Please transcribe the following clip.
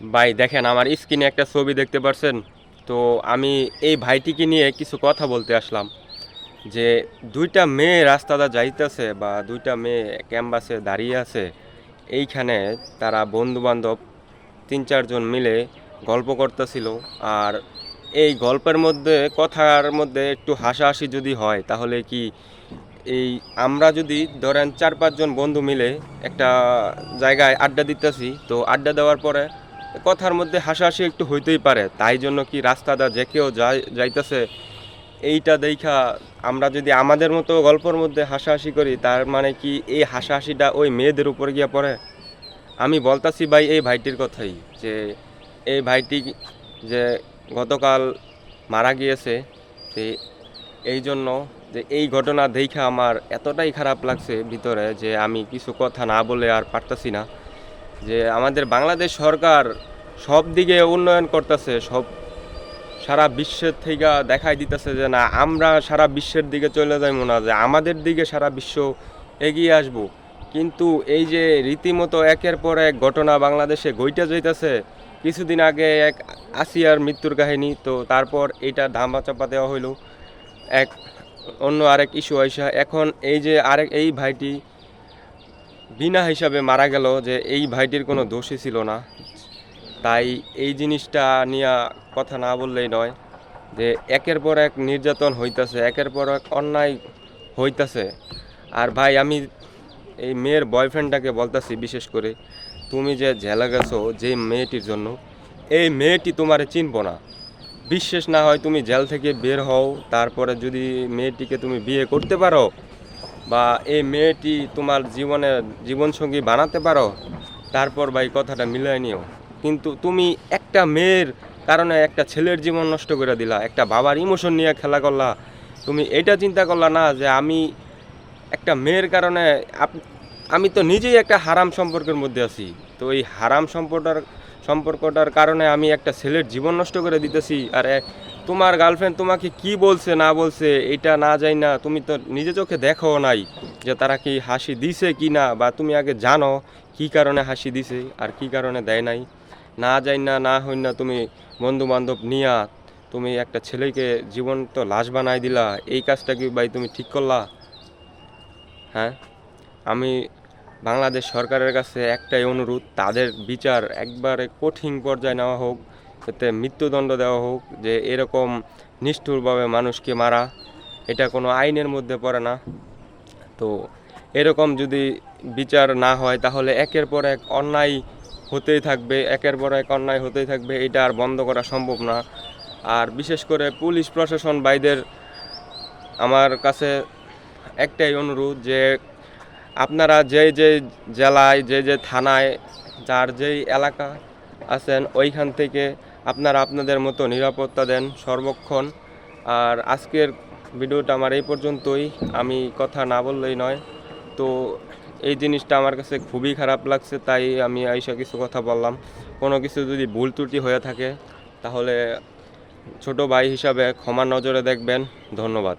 ভাই, দেখেন, আমার স্ক্রিনে একটা ছবি দেখতে পারছেন? তো আমি এই ভাইটিকে নিয়ে কিছু কথা বলতে আসলাম যে, দুইটা মেয়ে রাস্তাটা যাইতেছে বা দুইটা মেয়ে ক্যাম্পাসে দাঁড়িয়ে আছে, এইখানে তারা বন্ধু বান্ধব তিন চারজন মিলে গল্প করতেছিল। আর এই গল্পের মধ্যে, কথার মধ্যে একটু হাসাহাসি যদি হয়, তাহলে কি এই আমরা যদি ধরেন চার পাঁচজন বন্ধু মিলে একটা জায়গায় আড্ডা দিতেছি, তো আড্ডা দেওয়ার পরে কথার মধ্যে হাসাহাসি একটু হইতেই পারে, তাই জন্য কি রাস্তাটা যে কেউ যাই যাইতেছে, এইটা দেখা আমরা যদি আমাদের মতো গল্পের মধ্যে হাসাহাসি করি, তার মানে কি এই হাসাহাসিটা ওই মেয়েদের উপর গিয়ে পড়ে? আমি বলতাছি ভাই এই ভাইটির কথাই, যে এই ভাইটি যে গতকাল মারা গিয়েছে যে এই জন্য যে এই ঘটনা দেখা আমার এতটাই খারাপ লাগছে ভিতরে যে আমি কিছু কথা না বলে আর পারতাছি না। যে আমাদের বাংলাদেশ সরকার সব দিকে উন্নয়ন করতেছে, সব সারা বিশ্বের থেকে দেখাই দিতেছে যে না, আমরা সারা বিশ্বের দিকে চলে যাইব না, যে আমাদের দিকে সারা বিশ্ব এগিয়ে আসব। কিন্তু এই যে রীতিমতো একের পর এক ঘটনা বাংলাদেশে গইটা যাইতেছে, কিছুদিন আগে এক আসিয়ার মৃত্যুর কাহিনী, তো তারপর এইটা ধামা চাপা দেওয়া হইল। এক অন্য আরেক ইস্যু আইসা, এখন এই যে আরেক, এই ভাইটি বিনা হিসাবে মারা গেল যে এই ভাইটির কোনো দোষই ছিল না। তাই এই জিনিসটা নিয়ে কথা না বললেই নয় যে একের পর এক নির্যাতন হইতাছে, একের পর এক অন্যায় হইতাছে। আর ভাই, আমি এই মেয়ের বয়ফ্রেন্ডটাকে বলতাছি বিশেষ করে, তুমি যে জেলা গেছো যে মেয়েটির জন্য, এই মেয়েটি তোমারে চিনবো না। বিশ্বাস না হয় তুমি জেল থেকে বের হও, তারপরে যদি মেয়েটিকে তুমি বিয়ে করতে পারো বা এই মেয়েটি তোমার জীবনে জীবনসঙ্গী বানাতে পারো, তারপর ভাই কথাটা মিলাই নিও। কিন্তু তুমি একটা মেয়ের কারণে একটা ছেলের জীবন নষ্ট করে দিলা, একটা বাবার ইমোশন নিয়ে খেলা করলা। তুমি এটা চিন্তা করলা না যে আমি একটা মেয়ের কারণে আমি তো নিজেই একটা হারাম সম্পর্কের মধ্যে আছি। তো এই হারাম সম্পর্কটার সম্পর্কটার কারণে আমি একটা ছেলের জীবন নষ্ট করে দিতেছি, আর তোমার গার্লফ্রেন্ড তোমাকে কি বলছে, না বলছে, এটা না যাই না, তুমি তো নিজে চোখে দেখো নাই যে তারা কি হাসি দিছে কি না, বা তুমি আগে জানো কি কারণে হাসি দিছে আর কি কারণে দেয় নাই। না যাই না না হই না তুমি বন্ধু বান্ধব নিয়া তুমি একটা ছেলেকে জীবন তো লাশ বানাই দিলা, এই কাজটা কি ভাই তুমি ঠিক করলা? হ্যাঁ? আমি বাংলাদেশ সরকারের কাছে একটাই অনুরোধ, তাদের বিচার একবারে কঠিন পর্যায়ে নেওয়া হোক যাতে মৃত্যুদণ্ড দেওয়া হোক, যে এরকম নিষ্ঠুরভাবে মানুষকে মারা, এটা কোনো আইনের মধ্যে পড়ে না। তো এরকম যদি বিচার না হয়, তাহলে একের পর এক অন্যায় হতেই থাকবে, একের পর এক অন্যায় হতেই থাকবে, এটা আর বন্ধ করা সম্ভব না। আর বিশেষ করে পুলিশ প্রশাসন ভাইদের, আমার কাছে একটাই অনুরোধ যে আপনারা যে যে জেলায়, যে যে থানায়, যার যেই এলাকা আছেন, ওইখান থেকে আপনারা আপনাদের মতো নিরাপত্তা দেন সর্বক্ষণ। আর আজকের ভিডিওটা আমার এই পর্যন্তই। আমি কথা না বললেই নয়। তো এই জিনিসটা আমার কাছে খুবই খারাপ লাগছে, তাই আমি আইসা কিছু কথা বললাম। কোনো কিছু যদি ভুল ত্রুটি হয়ে থাকে, তাহলে ছোট ভাই হিসাবে ক্ষমা নজরে দেখবেন। ধন্যবাদ।